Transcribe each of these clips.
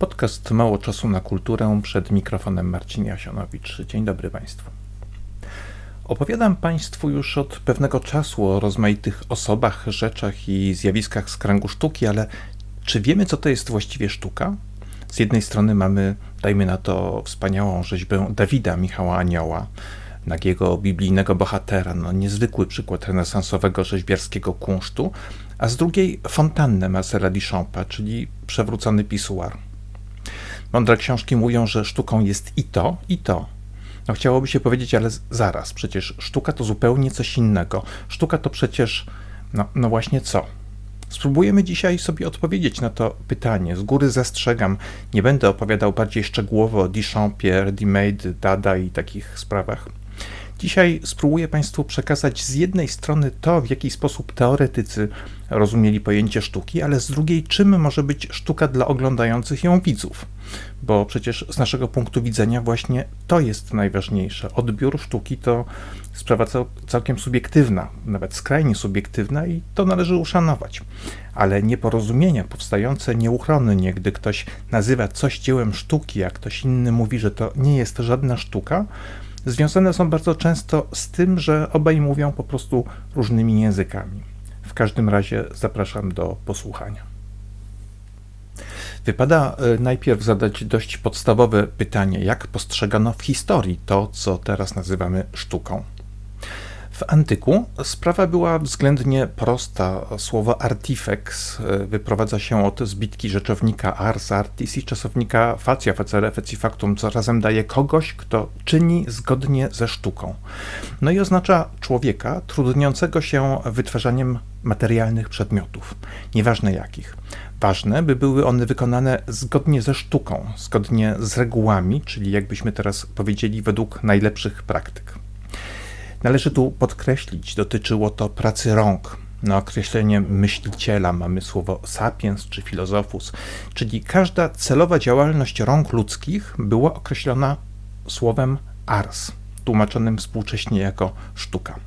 Podcast Mało Czasu na Kulturę przed mikrofonem Marcin Jasionowicz. Dzień dobry Państwu. Opowiadam Państwu już od pewnego czasu o rozmaitych osobach, rzeczach i zjawiskach z kręgu sztuki, ale czy wiemy, co to jest właściwie sztuka? Z jednej strony mamy, dajmy na to, wspaniałą rzeźbę Dawida Michała Anioła, nagiego biblijnego bohatera, no niezwykły przykład renesansowego rzeźbiarskiego kunsztu, a z drugiej fontannę Marcela Duchampa, czyli przewrócony pisuar. Mądre książki mówią, że sztuką jest i to, i to. No chciałoby się powiedzieć, ale zaraz, przecież sztuka to zupełnie coś innego. Sztuka to przecież, no, no właśnie co? Spróbujemy dzisiaj sobie odpowiedzieć na to pytanie. Z góry zastrzegam, nie będę opowiadał bardziej szczegółowo o Duchampie, ready-made, Dada i takich sprawach. Dzisiaj spróbuję Państwu przekazać z jednej strony to, w jaki sposób teoretycy rozumieli pojęcie sztuki, ale z drugiej, czym może być sztuka dla oglądających ją widzów. Bo przecież z naszego punktu widzenia właśnie to jest najważniejsze. Odbiór sztuki to sprawa całkiem subiektywna, nawet skrajnie subiektywna i to należy uszanować. Ale nieporozumienia powstające nieuchronnie, gdy ktoś nazywa coś dziełem sztuki, a ktoś inny mówi, że to nie jest żadna sztuka, związane są bardzo często z tym, że obaj mówią po prostu różnymi językami. W każdym razie zapraszam do posłuchania. Wypada e, najpierw zadać dość podstawowe pytanie, jak postrzegano w historii to, co teraz nazywamy sztuką. W antyku sprawa była względnie prosta. Słowo artifex e, wyprowadza się od zbitki rzeczownika ars artis i czasownika facia facere feci factum, co razem daje kogoś, kto czyni zgodnie ze sztuką. No i oznacza człowieka trudniącego się wytwarzaniem materialnych przedmiotów, nieważne jakich. Ważne, by były one wykonane zgodnie ze sztuką, zgodnie z regułami, czyli jakbyśmy teraz powiedzieli, według najlepszych praktyk. Należy tu podkreślić, dotyczyło to pracy rąk. Na określenie myśliciela mamy słowo sapiens czy filozofus, czyli każda celowa działalność rąk ludzkich była określona słowem ars, tłumaczonym współcześnie jako sztuka.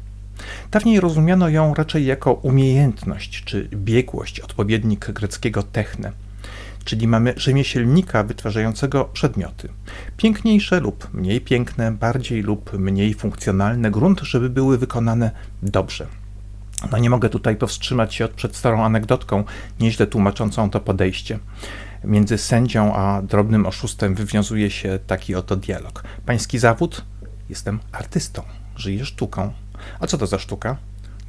Dawniej rozumiano ją raczej jako umiejętność czy biegłość, odpowiednik greckiego techne czyli mamy rzemieślnika wytwarzającego przedmioty. Piękniejsze lub mniej piękne, bardziej lub mniej funkcjonalne, grunt, żeby były wykonane dobrze. No nie mogę tutaj powstrzymać się przed starą anegdotką, nieźle tłumaczącą to podejście. Między sędzią a drobnym oszustem wywiązuje się taki oto dialog. Pański zawód? Jestem artystą, żyję sztuką. A co to za sztuka?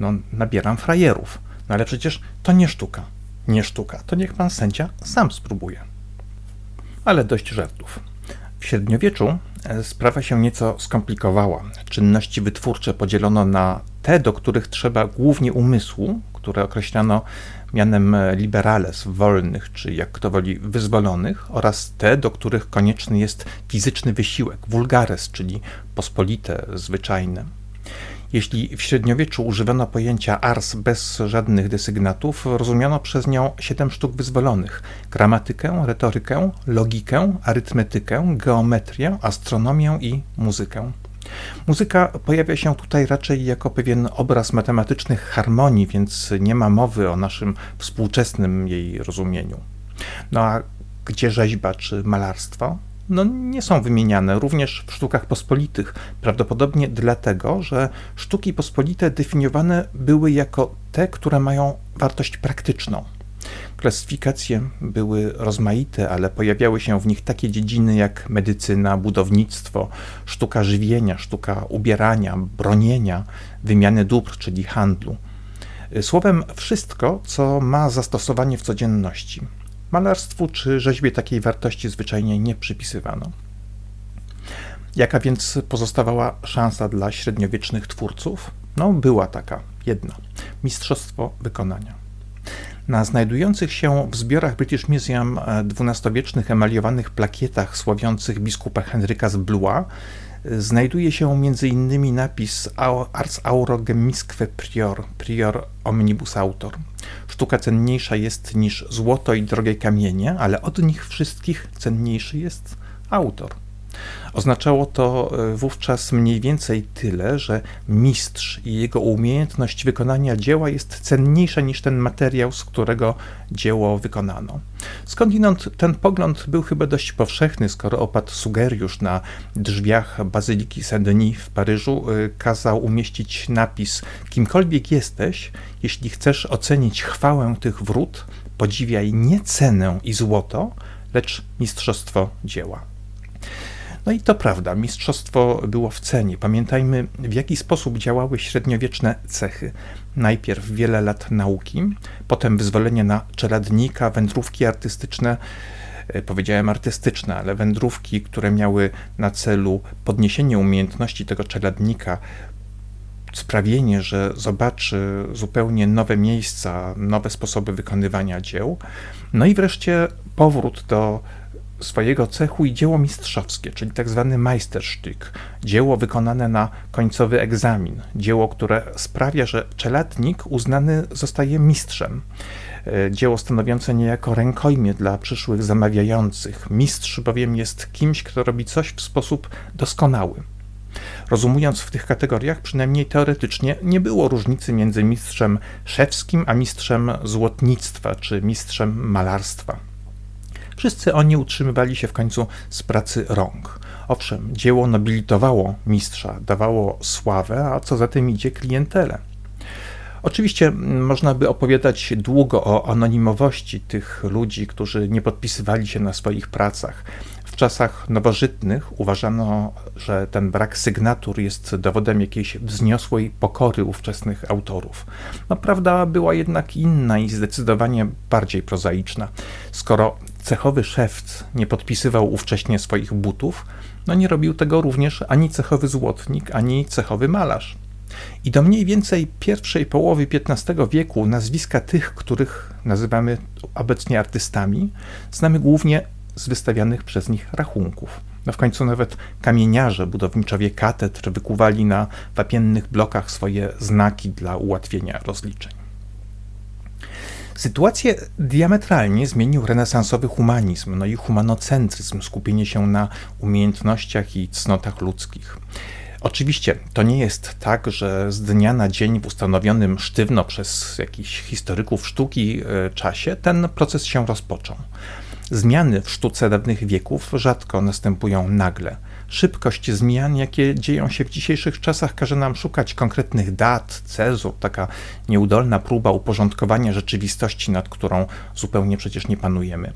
No, nabieram frajerów. No ale przecież to nie sztuka nie sztuka, to niech pan sędzia sam spróbuje. Ale dość żartów. W średniowieczu e, sprawa się nieco skomplikowała. Czynności wytwórcze podzielono na te, do których trzeba głównie umysłu, które określano mianem liberales, wolnych, czy jak kto woli, wyzwolonych, oraz te, do których konieczny jest fizyczny wysiłek, vulgares, czyli pospolite, zwyczajne. Jeśli w średniowieczu używano pojęcia ars bez żadnych desygnatów, rozumiano przez nią siedem sztuk wyzwolonych: gramatykę, retorykę, logikę, arytmetykę, geometrię, astronomię i muzykę. Muzyka pojawia się tutaj raczej jako pewien obraz matematycznych harmonii, więc nie ma mowy o naszym współczesnym jej rozumieniu. No a gdzie rzeźba czy malarstwo? No, nie są wymieniane również w sztukach pospolitych. Prawdopodobnie dlatego, że sztuki pospolite definiowane były jako te, które mają wartość praktyczną. Klasyfikacje były rozmaite, ale pojawiały się w nich takie dziedziny jak medycyna, budownictwo, sztuka żywienia, sztuka ubierania, bronienia, wymiany dóbr, czyli handlu. Słowem, wszystko, co ma zastosowanie w codzienności. Malarstwu czy rzeźbie takiej wartości zwyczajnie nie przypisywano. Jaka więc pozostawała szansa dla średniowiecznych twórców? No, była taka, jedna mistrzostwo wykonania. Na znajdujących się w zbiorach British Museum dwunastowiecznych emaliowanych plakietach sławiących biskupa Henryka z Blois znajduje się m.in. napis Ars auro gemisque prior, prior omnibus autor. Sztuka cenniejsza jest niż złoto i drogie kamienie, ale od nich wszystkich cenniejszy jest autor. Oznaczało to e, wówczas mniej więcej tyle, że mistrz i jego umiejętność wykonania dzieła jest cenniejsza niż ten materiał, z którego dzieło wykonano. Skądinąd ten pogląd był chyba dość powszechny, skoro opat sugeriusz na drzwiach Bazyliki Saint-Denis w Paryżu e, kazał umieścić napis: Kimkolwiek jesteś, jeśli chcesz ocenić chwałę tych wrót, podziwiaj nie cenę i złoto, lecz mistrzostwo dzieła. No i to prawda, mistrzostwo było w cenie. Pamiętajmy, w jaki sposób działały średniowieczne cechy. Najpierw wiele lat nauki, potem wyzwolenie na czeladnika, wędrówki artystyczne, e, powiedziałem artystyczne, ale wędrówki, które miały na celu podniesienie umiejętności tego czeladnika, sprawienie, że zobaczy zupełnie nowe miejsca, nowe sposoby wykonywania dzieł. No i wreszcie powrót do swojego cechu i dzieło mistrzowskie, czyli tak zwany Meisterstück, dzieło wykonane na końcowy egzamin, dzieło, które sprawia, że czeladnik uznany zostaje mistrzem. E, dzieło stanowiące niejako rękojmie dla przyszłych zamawiających. Mistrz bowiem jest kimś, kto robi coś w sposób doskonały. Rozumując w tych kategoriach, przynajmniej teoretycznie, nie było różnicy między mistrzem szewskim a mistrzem złotnictwa czy mistrzem malarstwa. Wszyscy oni utrzymywali się w końcu z pracy rąk. Owszem, dzieło nobilitowało mistrza, dawało sławę, a co za tym idzie klientelę. Oczywiście można by opowiadać długo o anonimowości tych ludzi, którzy nie podpisywali się na swoich pracach. W czasach nowożytnych uważano, że ten brak sygnatur jest dowodem jakiejś wzniosłej pokory ówczesnych autorów. No, prawda była jednak inna i zdecydowanie bardziej prozaiczna. Skoro cechowy szewc nie podpisywał ówcześnie swoich butów, no nie robił tego również ani cechowy złotnik, ani cechowy malarz. I do mniej więcej pierwszej połowy XV wieku nazwiska tych, których nazywamy obecnie artystami, znamy głównie z wystawianych przez nich rachunków. No w końcu nawet kamieniarze, budowniczowie katedr wykuwali na wapiennych blokach swoje znaki dla ułatwienia rozliczeń. Sytuację diametralnie zmienił renesansowy humanizm, no i humanocentryzm, skupienie się na umiejętnościach i cnotach ludzkich. Oczywiście to nie jest tak, że z dnia na dzień w ustanowionym sztywno przez jakichś historyków sztuki e, czasie ten proces się rozpoczął. Zmiany w sztuce dawnych wieków rzadko następują nagle. Szybkość zmian, jakie dzieją się w dzisiejszych czasach, każe nam szukać konkretnych dat, cezur, taka nieudolna próba uporządkowania rzeczywistości, nad którą zupełnie przecież nie panujemy.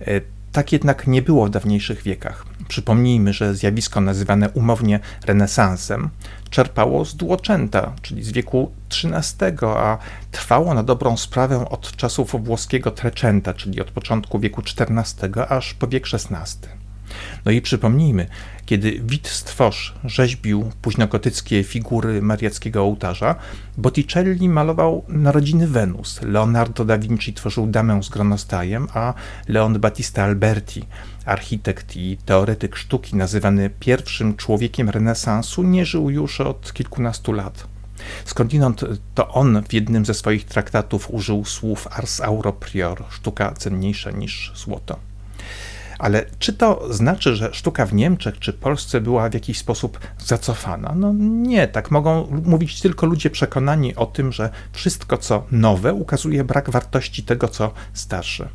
E, tak jednak nie było w dawniejszych wiekach. Przypomnijmy, że zjawisko nazywane umownie renesansem czerpało z Dłoczęta, czyli z wieku XIII, a trwało na dobrą sprawę od czasów włoskiego Trecenta, czyli od początku wieku XIV aż po wiek XVI. No i przypomnijmy, kiedy Wit Stworz rzeźbił późnogotyckie figury mariackiego ołtarza, Botticelli malował narodziny Wenus, Leonardo da Vinci tworzył damę z gronostajem, a Leon Battista Alberti, architekt i teoretyk sztuki nazywany pierwszym człowiekiem renesansu, nie żył już od kilkunastu lat. Skądinąd to on w jednym ze swoich traktatów użył słów ars auro prior, sztuka cenniejsza niż złoto. Ale czy to znaczy, że sztuka w Niemczech czy Polsce była w jakiś sposób zacofana? No nie, tak mogą mówić tylko ludzie przekonani o tym, że wszystko co nowe ukazuje brak wartości tego, co starsze.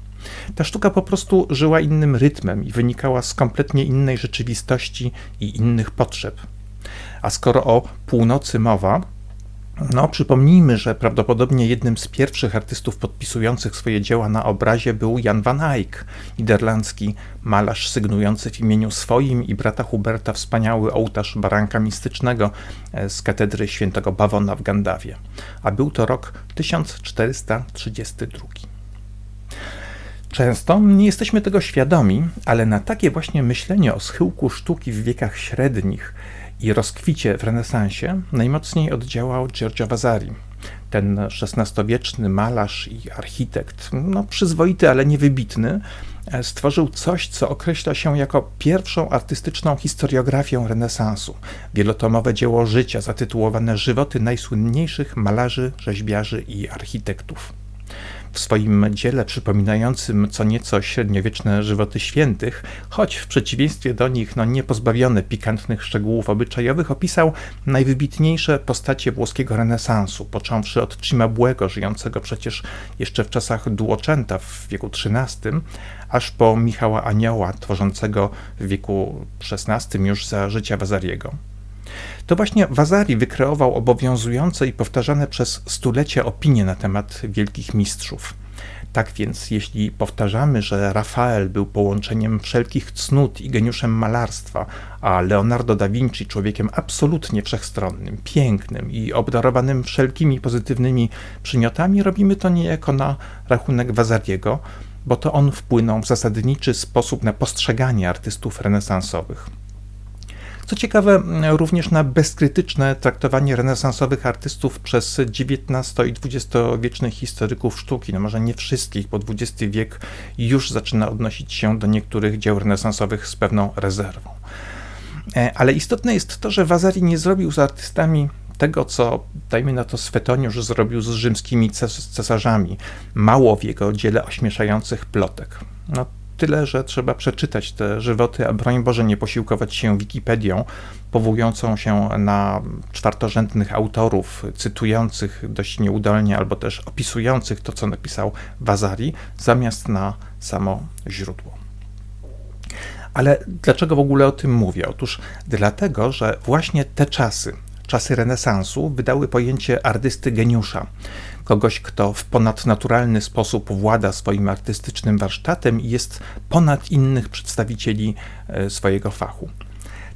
Ta sztuka po prostu żyła innym rytmem i wynikała z kompletnie innej rzeczywistości i innych potrzeb. A skoro o północy mowa, no, przypomnijmy, że prawdopodobnie jednym z pierwszych artystów podpisujących swoje dzieła na obrazie był Jan van Eyck, niderlandzki malarz sygnujący w imieniu swoim i brata Huberta wspaniały ołtarz baranka mistycznego e, z katedry świętego Bawona w Gandawie. A był to rok 1432. Często nie jesteśmy tego świadomi, ale na takie właśnie myślenie o schyłku sztuki w wiekach średnich i rozkwicie w renesansie najmocniej oddziałał Giorgio Vasari. Ten XVI-wieczny malarz i architekt, no przyzwoity, ale niewybitny, e, stworzył coś, co określa się jako pierwszą artystyczną historiografię renesansu. Wielotomowe dzieło życia zatytułowane Żywoty najsłynniejszych malarzy, rzeźbiarzy i architektów. W swoim dziele przypominającym co nieco średniowieczne żywoty świętych, choć w przeciwieństwie do nich no, nie pozbawione pikantnych szczegółów obyczajowych, opisał najwybitniejsze postacie włoskiego renesansu, począwszy od Cimabłego, żyjącego przecież jeszcze w czasach Duoczęta w wieku XIII, aż po Michała Anioła, tworzącego w wieku XVI już za życia Wazariego. To właśnie Wazari wykreował obowiązujące i powtarzane przez stulecia opinie na temat wielkich mistrzów. Tak więc, jeśli powtarzamy, że Rafael był połączeniem wszelkich cnót i geniuszem malarstwa, a Leonardo da Vinci człowiekiem absolutnie wszechstronnym, pięknym i obdarowanym wszelkimi pozytywnymi przymiotami, robimy to niejako na rachunek Wazariego, bo to on wpłynął w zasadniczy sposób na postrzeganie artystów renesansowych. Co ciekawe, również na bezkrytyczne traktowanie renesansowych artystów przez XIX i XX-wiecznych historyków sztuki. No może nie wszystkich, bo XX wiek już zaczyna odnosić się do niektórych dzieł renesansowych z pewną rezerwą. E, ale istotne jest to, że Wazari nie zrobił z artystami tego, co, dajmy na to, Swetoniusz zrobił z rzymskimi cesarzami. Mało w jego dziele ośmieszających plotek. No, tyle, że trzeba przeczytać te żywoty, a broń Boże nie posiłkować się Wikipedią, powołującą się na czwartorzędnych autorów, cytujących dość nieudolnie albo też opisujących to, co napisał Wazari, zamiast na samo źródło. Ale dlaczego w ogóle o tym mówię? Otóż dlatego, że właśnie te czasy, czasy renesansu, wydały pojęcie artysty geniusza kogoś, kto w ponadnaturalny sposób włada swoim artystycznym warsztatem i jest ponad innych przedstawicieli e, swojego fachu.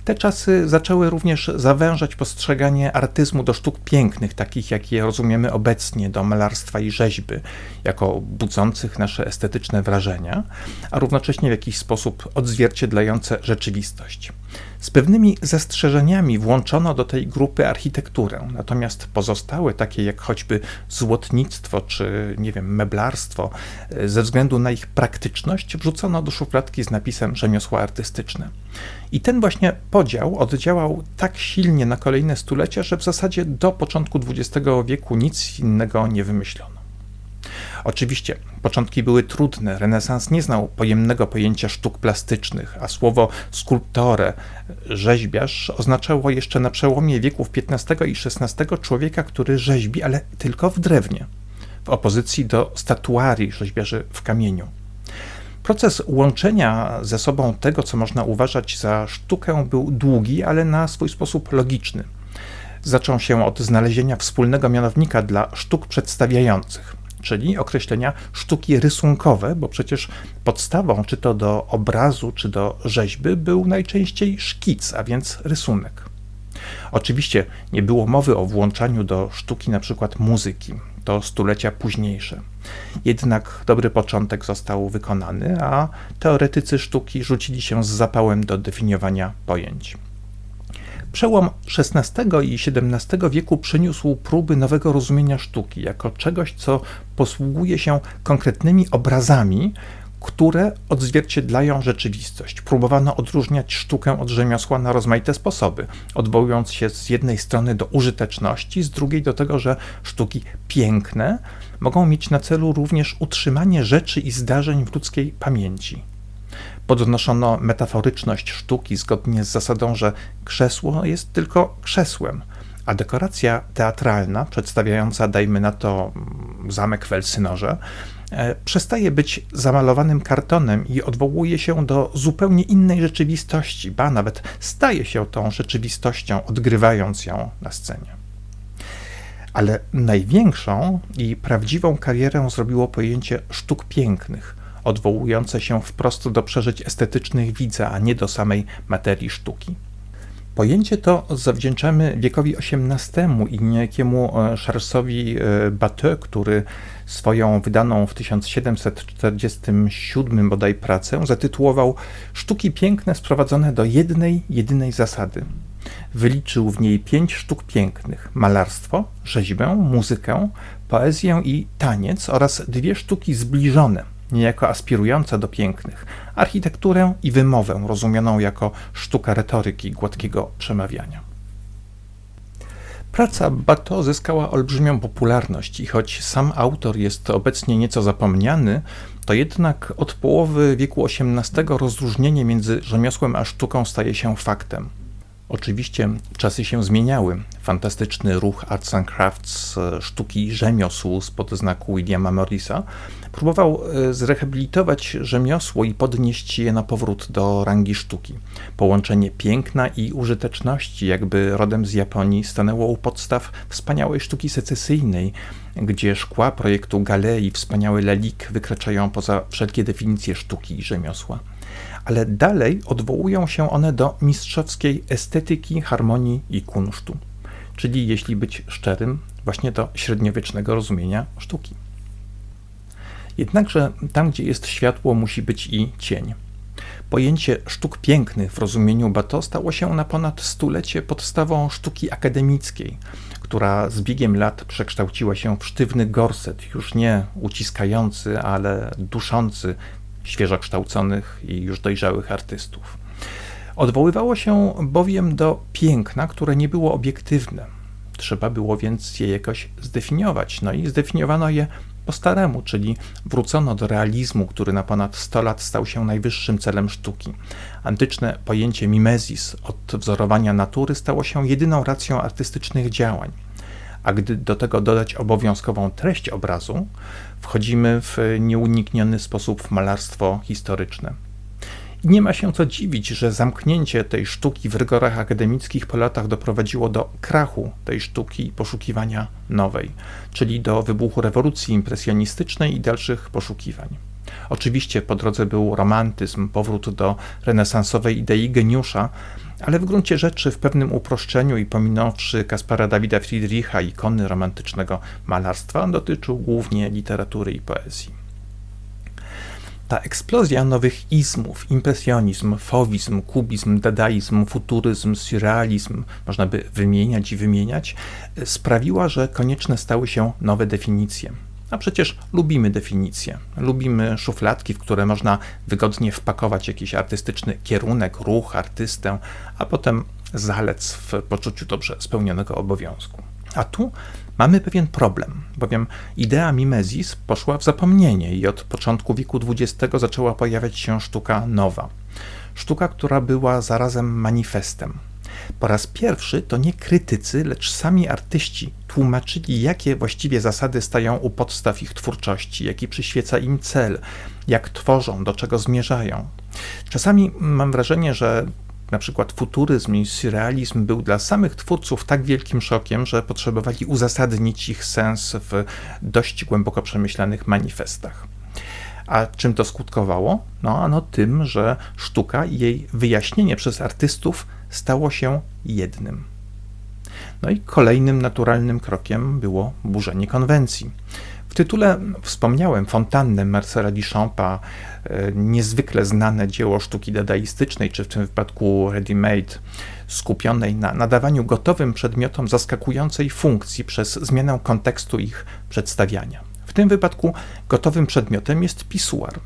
Te czasy zaczęły również zawężać postrzeganie artyzmu do sztuk pięknych, takich jak je rozumiemy obecnie, do malarstwa i rzeźby, jako budzących nasze estetyczne wrażenia, a równocześnie w jakiś sposób odzwierciedlające rzeczywistość. Z pewnymi zastrzeżeniami włączono do tej grupy architekturę, natomiast pozostałe, takie jak choćby złotnictwo czy, nie wiem, meblarstwo, ze względu na ich praktyczność wrzucono do szufladki z napisem rzemiosła artystyczne. I ten właśnie podział oddziałał tak silnie na kolejne stulecia, że w zasadzie do początku XX wieku nic innego nie wymyślono. Oczywiście, początki były trudne. Renesans nie znał pojemnego pojęcia sztuk plastycznych, a słowo skulptore, rzeźbiarz, oznaczało jeszcze na przełomie wieków XV i XVI człowieka, który rzeźbi, ale tylko w drewnie, w opozycji do statuarii rzeźbiarzy w kamieniu. Proces łączenia ze sobą tego, co można uważać za sztukę, był długi, ale na swój sposób logiczny. Zaczął się od znalezienia wspólnego mianownika dla sztuk przedstawiających czyli określenia sztuki rysunkowe, bo przecież podstawą czy to do obrazu, czy do rzeźby był najczęściej szkic, a więc rysunek. Oczywiście nie było mowy o włączaniu do sztuki przykład muzyki, to stulecia późniejsze. Jednak dobry początek został wykonany, a teoretycy sztuki rzucili się z zapałem do definiowania pojęć. Przełom XVI i XVII wieku przyniósł próby nowego rozumienia sztuki jako czegoś, co posługuje się konkretnymi obrazami, które odzwierciedlają rzeczywistość. Próbowano odróżniać sztukę od rzemiosła na rozmaite sposoby, odwołując się z jednej strony do użyteczności, z drugiej do tego, że sztuki piękne mogą mieć na celu również utrzymanie rzeczy i zdarzeń w ludzkiej pamięci podnoszono metaforyczność sztuki zgodnie z zasadą, że krzesło jest tylko krzesłem, a dekoracja teatralna, przedstawiająca, dajmy na to, zamek w Elsynorze, przestaje być zamalowanym kartonem i odwołuje się do zupełnie innej rzeczywistości, ba nawet staje się tą rzeczywistością, odgrywając ją na scenie. Ale największą i prawdziwą karierę zrobiło pojęcie sztuk pięknych – odwołujące się wprost do przeżyć estetycznych widza, a nie do samej materii sztuki. Pojęcie to zawdzięczamy wiekowi XVIII i niejakiemu e, Charlesowi e, Bateau, który swoją wydaną w 1747 bodaj pracę zatytułował Sztuki piękne sprowadzone do jednej, jedynej zasady. Wyliczył w niej pięć sztuk pięknych: malarstwo, rzeźbę, muzykę, poezję i taniec oraz dwie sztuki zbliżone niejako aspirująca do pięknych, architekturę i wymowę rozumianą jako sztuka retoryki, gładkiego przemawiania. Praca Bato zyskała olbrzymią popularność i choć sam autor jest obecnie nieco zapomniany, to jednak od połowy wieku XVIII rozróżnienie między rzemiosłem a sztuką staje się faktem. Oczywiście czasy się zmieniały. Fantastyczny ruch Arts and Crafts, e, sztuki rzemiosł spod znaku Williama Morrisa, próbował e, zrehabilitować rzemiosło i podnieść je na powrót do rangi sztuki. Połączenie piękna i użyteczności, jakby rodem z Japonii, stanęło u podstaw wspaniałej sztuki secesyjnej, gdzie szkła projektu Galei, wspaniały lelik wykraczają poza wszelkie definicje sztuki i rzemiosła ale dalej odwołują się one do mistrzowskiej estetyki, harmonii i kunsztu, czyli jeśli być szczerym, właśnie do średniowiecznego rozumienia sztuki. Jednakże tam, gdzie jest światło, musi być i cień. Pojęcie sztuk pięknych w rozumieniu Bato stało się na ponad stulecie podstawą sztuki akademickiej, która z biegiem lat przekształciła się w sztywny gorset, już nie uciskający, ale duszący świeżo kształconych i już dojrzałych artystów. Odwoływało się bowiem do piękna, które nie było obiektywne. Trzeba było więc je jakoś zdefiniować, no i zdefiniowano je po staremu, czyli wrócono do realizmu, który na ponad 100 lat stał się najwyższym celem sztuki. Antyczne pojęcie mimesis, odwzorowania natury, stało się jedyną racją artystycznych działań. A gdy do tego dodać obowiązkową treść obrazu, wchodzimy w nieunikniony sposób w malarstwo historyczne. I nie ma się co dziwić, że zamknięcie tej sztuki w rygorach akademickich po latach doprowadziło do krachu tej sztuki i poszukiwania nowej, czyli do wybuchu rewolucji impresjonistycznej i dalszych poszukiwań. Oczywiście po drodze był romantyzm, powrót do renesansowej idei geniusza, ale w gruncie rzeczy w pewnym uproszczeniu i pominąwszy Kaspara Dawida Friedricha, ikony romantycznego malarstwa, dotyczył głównie literatury i poezji. Ta eksplozja nowych izmów, impresjonizm, fowizm, kubizm, dadaizm, futuryzm, surrealizm, można by wymieniać i wymieniać, sprawiła, że konieczne stały się nowe definicje. A przecież lubimy definicje, lubimy szufladki, w które można wygodnie wpakować jakiś artystyczny kierunek, ruch, artystę, a potem zalec w poczuciu dobrze spełnionego obowiązku. A tu mamy pewien problem, bowiem idea mimezis poszła w zapomnienie i od początku wieku XX zaczęła pojawiać się sztuka nowa. Sztuka, która była zarazem manifestem, po raz pierwszy to nie krytycy, lecz sami artyści tłumaczyli, jakie właściwie zasady stają u podstaw ich twórczości, jaki przyświeca im cel, jak tworzą, do czego zmierzają. Czasami mam wrażenie, że na przykład futuryzm i surrealizm był dla samych twórców tak wielkim szokiem, że potrzebowali uzasadnić ich sens w dość głęboko przemyślanych manifestach. A czym to skutkowało? No, ano tym, że sztuka i jej wyjaśnienie przez artystów stało się jednym. No i kolejnym naturalnym krokiem było burzenie konwencji. W tytule wspomniałem fontannę Marcela Duchampa, e, niezwykle znane dzieło sztuki dadaistycznej, czy w tym wypadku ready-made, skupionej na nadawaniu gotowym przedmiotom zaskakującej funkcji przez zmianę kontekstu ich przedstawiania. W tym wypadku gotowym przedmiotem jest pisuar.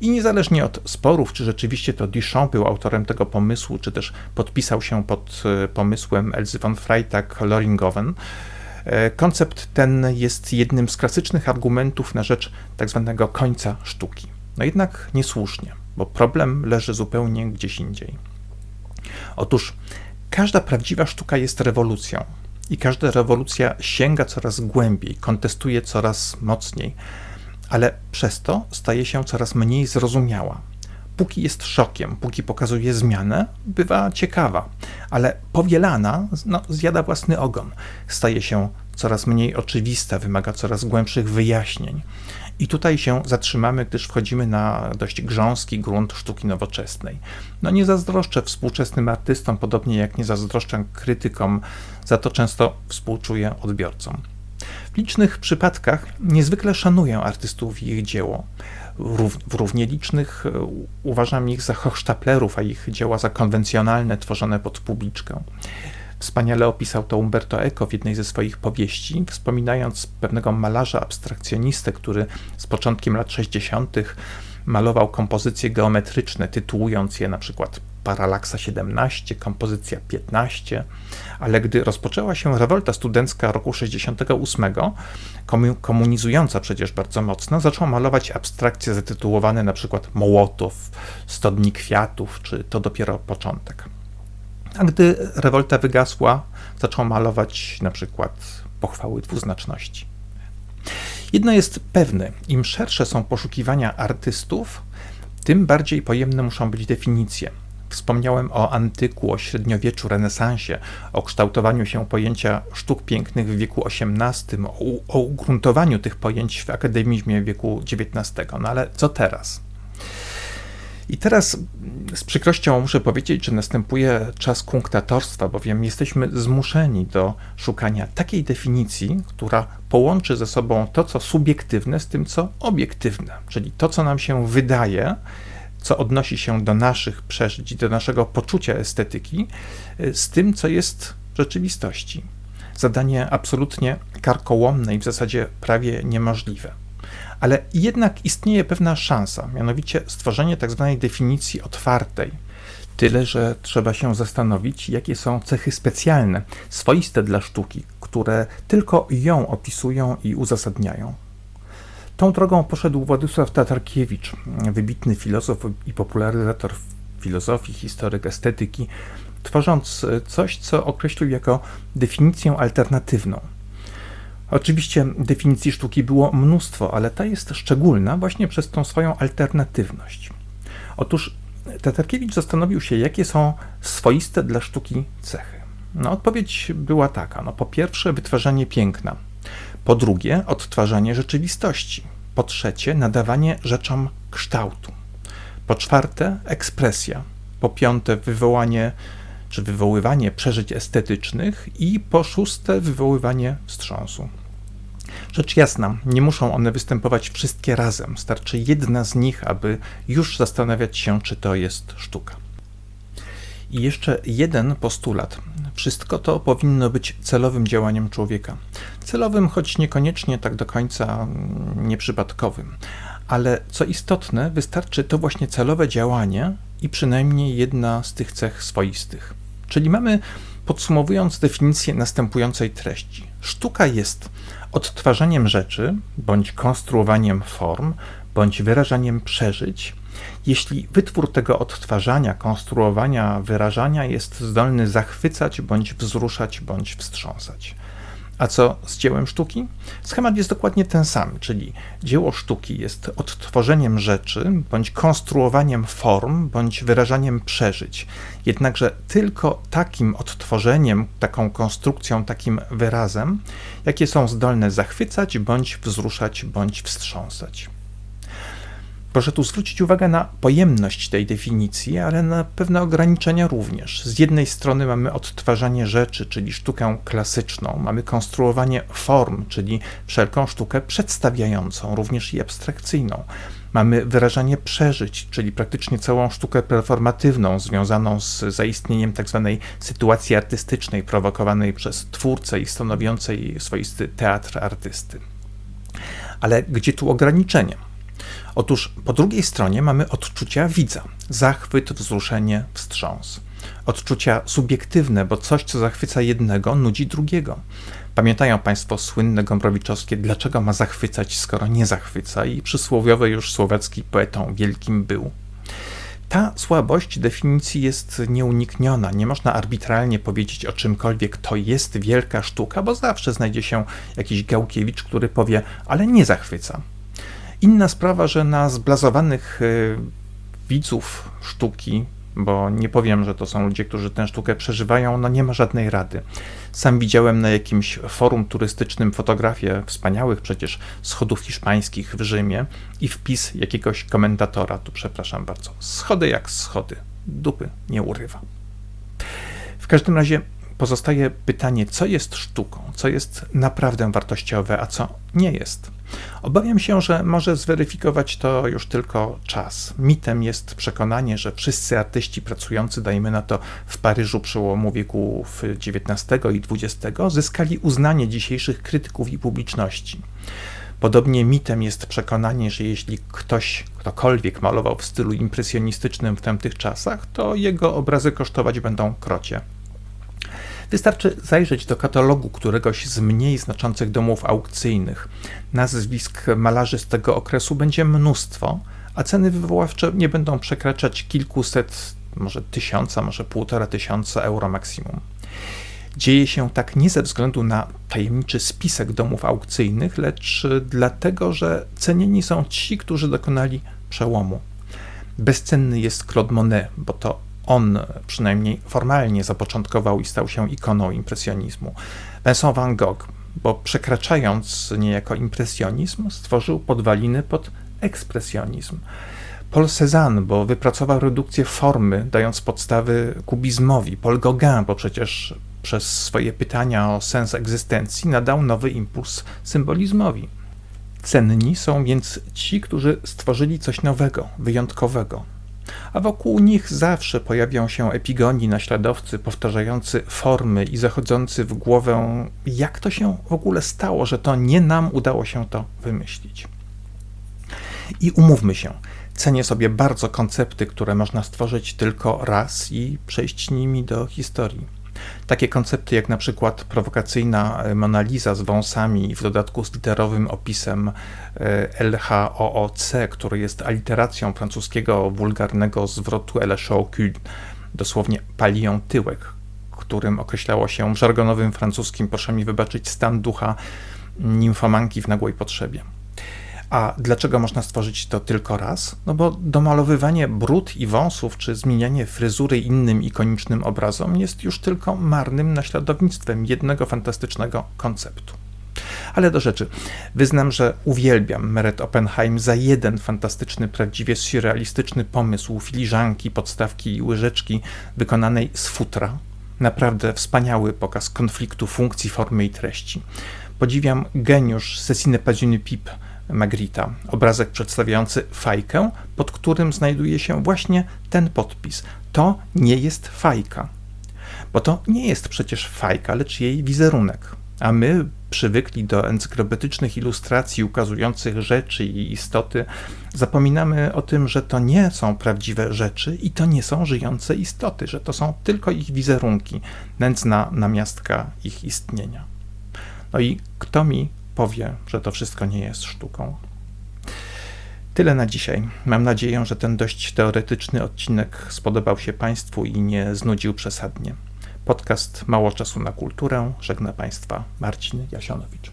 I niezależnie od sporów, czy rzeczywiście to Duchamp był autorem tego pomysłu, czy też podpisał się pod e, pomysłem Elzy von Freitag-Loringowen, e, koncept ten jest jednym z klasycznych argumentów na rzecz tzw. Tak końca sztuki. No jednak niesłusznie, bo problem leży zupełnie gdzieś indziej. Otóż każda prawdziwa sztuka jest rewolucją i każda rewolucja sięga coraz głębiej, kontestuje coraz mocniej ale przez to staje się coraz mniej zrozumiała. Póki jest szokiem, póki pokazuje zmianę, bywa ciekawa, ale powielana no, zjada własny ogon. Staje się coraz mniej oczywista, wymaga coraz głębszych wyjaśnień. I tutaj się zatrzymamy, gdyż wchodzimy na dość grząski grunt sztuki nowoczesnej. No nie zazdroszczę współczesnym artystom, podobnie jak nie zazdroszczę krytykom, za to często współczuję odbiorcom. W licznych przypadkach niezwykle szanuję artystów i ich dzieło. W równie licznych e, uważam ich za hochsztaplerów, a ich dzieła za konwencjonalne, tworzone pod publiczkę. Wspaniale opisał to Umberto Eco w jednej ze swoich powieści, wspominając pewnego malarza abstrakcjonistę, który z początkiem lat 60. malował kompozycje geometryczne, tytułując je na przykład paralaksa 17, kompozycja 15, ale gdy rozpoczęła się rewolta studencka roku 68, komunizująca przecież bardzo mocno, zaczął malować abstrakcje zatytułowane przykład Mołotow, Sto dni kwiatów, czy To dopiero początek. A gdy rewolta wygasła, zaczął malować przykład pochwały dwuznaczności. Jedno jest pewne, im szersze są poszukiwania artystów, tym bardziej pojemne muszą być definicje. Wspomniałem o antyku, o średniowieczu, renesansie, o kształtowaniu się pojęcia sztuk pięknych w wieku XVIII, o, o ugruntowaniu tych pojęć w akademizmie wieku XIX. No ale co teraz? I teraz z przykrością muszę powiedzieć, że następuje czas kunktatorstwa, bowiem jesteśmy zmuszeni do szukania takiej definicji, która połączy ze sobą to, co subiektywne, z tym, co obiektywne, czyli to, co nam się wydaje, co odnosi się do naszych przeżyć do naszego poczucia estetyki, z tym, co jest w rzeczywistości. Zadanie absolutnie karkołomne i w zasadzie prawie niemożliwe. Ale jednak istnieje pewna szansa, mianowicie stworzenie tzw. Tak definicji otwartej. Tyle, że trzeba się zastanowić, jakie są cechy specjalne, swoiste dla sztuki, które tylko ją opisują i uzasadniają. Tą drogą poszedł Władysław Tatarkiewicz, wybitny filozof i popularyzator filozofii, historyk estetyki, tworząc coś, co określił jako definicję alternatywną. Oczywiście definicji sztuki było mnóstwo, ale ta jest szczególna właśnie przez tą swoją alternatywność. Otóż Tatarkiewicz zastanowił się, jakie są swoiste dla sztuki cechy. No, odpowiedź była taka: no, po pierwsze, wytwarzanie piękna, po drugie, odtwarzanie rzeczywistości, po trzecie, nadawanie rzeczom kształtu, po czwarte, ekspresja, po piąte, wywołanie czy wywoływanie przeżyć estetycznych i po szóste, wywoływanie wstrząsu. Rzecz jasna, nie muszą one występować wszystkie razem. Starczy jedna z nich, aby już zastanawiać się, czy to jest sztuka. I jeszcze jeden postulat. Wszystko to powinno być celowym działaniem człowieka. Celowym, choć niekoniecznie tak do końca mm, nieprzypadkowym. Ale co istotne, wystarczy to właśnie celowe działanie i przynajmniej jedna z tych cech swoistych. Czyli mamy, podsumowując definicję następującej treści: sztuka jest odtwarzaniem rzeczy, bądź konstruowaniem form, bądź wyrażaniem przeżyć, jeśli wytwór tego odtwarzania, konstruowania, wyrażania jest zdolny zachwycać, bądź wzruszać, bądź wstrząsać. A co z dziełem sztuki? Schemat jest dokładnie ten sam, czyli dzieło sztuki jest odtworzeniem rzeczy, bądź konstruowaniem form, bądź wyrażaniem przeżyć. Jednakże tylko takim odtworzeniem, taką konstrukcją, takim wyrazem, jakie są zdolne zachwycać, bądź wzruszać, bądź wstrząsać. Proszę tu zwrócić uwagę na pojemność tej definicji, ale na pewne ograniczenia również. Z jednej strony mamy odtwarzanie rzeczy, czyli sztukę klasyczną, mamy konstruowanie form, czyli wszelką sztukę przedstawiającą, również i abstrakcyjną. Mamy wyrażanie przeżyć, czyli praktycznie całą sztukę performatywną, związaną z zaistnieniem tzw. Tak sytuacji artystycznej, prowokowanej przez twórcę i stanowiącej swoisty teatr artysty. Ale gdzie tu ograniczenia? Otóż po drugiej stronie mamy odczucia widza, zachwyt, wzruszenie, wstrząs. Odczucia subiektywne, bo coś, co zachwyca jednego, nudzi drugiego. Pamiętają Państwo słynne Gombrowiczowskie, dlaczego ma zachwycać, skoro nie zachwyca, i przysłowiowy już słowacki poetą wielkim był. Ta słabość definicji jest nieunikniona. Nie można arbitralnie powiedzieć o czymkolwiek to jest wielka sztuka, bo zawsze znajdzie się jakiś Gałkiewicz, który powie, ale nie zachwyca. Inna sprawa, że na zblazowanych y, widzów sztuki, bo nie powiem, że to są ludzie, którzy tę sztukę przeżywają, no nie ma żadnej rady. Sam widziałem na jakimś forum turystycznym fotografię wspaniałych przecież schodów hiszpańskich w Rzymie i wpis jakiegoś komentatora, tu przepraszam bardzo, schody jak schody, dupy nie urywa. W każdym razie pozostaje pytanie, co jest sztuką, co jest naprawdę wartościowe, a co nie jest. Obawiam się, że może zweryfikować to już tylko czas. Mitem jest przekonanie, że wszyscy artyści pracujący, dajmy na to, w Paryżu przełomu wieków XIX i XX, zyskali uznanie dzisiejszych krytyków i publiczności. Podobnie mitem jest przekonanie, że jeśli ktoś, ktokolwiek malował w stylu impresjonistycznym w tamtych czasach, to jego obrazy kosztować będą krocie. Wystarczy zajrzeć do katalogu któregoś z mniej znaczących domów aukcyjnych. Nazwisk malarzy z tego okresu będzie mnóstwo, a ceny wywoławcze nie będą przekraczać kilkuset, może tysiąca, może półtora tysiąca euro maksimum. Dzieje się tak nie ze względu na tajemniczy spisek domów aukcyjnych, lecz dlatego, że cenieni są ci, którzy dokonali przełomu. Bezcenny jest Claude Monet, bo to on przynajmniej formalnie zapoczątkował i stał się ikoną impresjonizmu. Vincent van Gogh, bo przekraczając niejako impresjonizm, stworzył podwaliny pod ekspresjonizm. Paul Cézanne, bo wypracował redukcję formy, dając podstawy kubizmowi. Paul Gauguin, bo przecież przez swoje pytania o sens egzystencji nadał nowy impuls symbolizmowi. Cenni są więc ci, którzy stworzyli coś nowego, wyjątkowego. A wokół nich zawsze pojawią się epigoni naśladowcy powtarzający formy i zachodzący w głowę, jak to się w ogóle stało, że to nie nam udało się to wymyślić. I umówmy się, cenię sobie bardzo koncepty, które można stworzyć tylko raz i przejść nimi do historii. Takie koncepty jak na przykład prowokacyjna Mona Lisa z wąsami i w dodatku z literowym opisem e, LHOOC, który jest aliteracją francuskiego wulgarnego zwrotu Elle cul, dosłownie paliją tyłek, którym określało się w żargonowym francuskim, proszę mi wybaczyć, stan ducha nimfomanki w nagłej potrzebie. A dlaczego można stworzyć to tylko raz? No bo domalowywanie brud i wąsów, czy zmienianie fryzury innym ikonicznym obrazom jest już tylko marnym naśladownictwem jednego fantastycznego konceptu. Ale do rzeczy. Wyznam, że uwielbiam Meret Oppenheim za jeden fantastyczny, prawdziwie surrealistyczny pomysł filiżanki, podstawki i łyżeczki wykonanej z futra. Naprawdę wspaniały pokaz konfliktu funkcji, formy i treści. Podziwiam geniusz Cecine pipe, Magrita. Obrazek przedstawiający fajkę, pod którym znajduje się właśnie ten podpis. To nie jest fajka. Bo to nie jest przecież fajka, lecz jej wizerunek. A my, przywykli do encyklopedycznych ilustracji ukazujących rzeczy i istoty, zapominamy o tym, że to nie są prawdziwe rzeczy i to nie są żyjące istoty, że to są tylko ich wizerunki, nędzna namiastka ich istnienia. No i kto mi powie, że to wszystko nie jest sztuką. Tyle na dzisiaj. Mam nadzieję, że ten dość teoretyczny odcinek spodobał się Państwu i nie znudził przesadnie. Podcast Mało Czasu na Kulturę żegna Państwa Marcin Jasionowicz.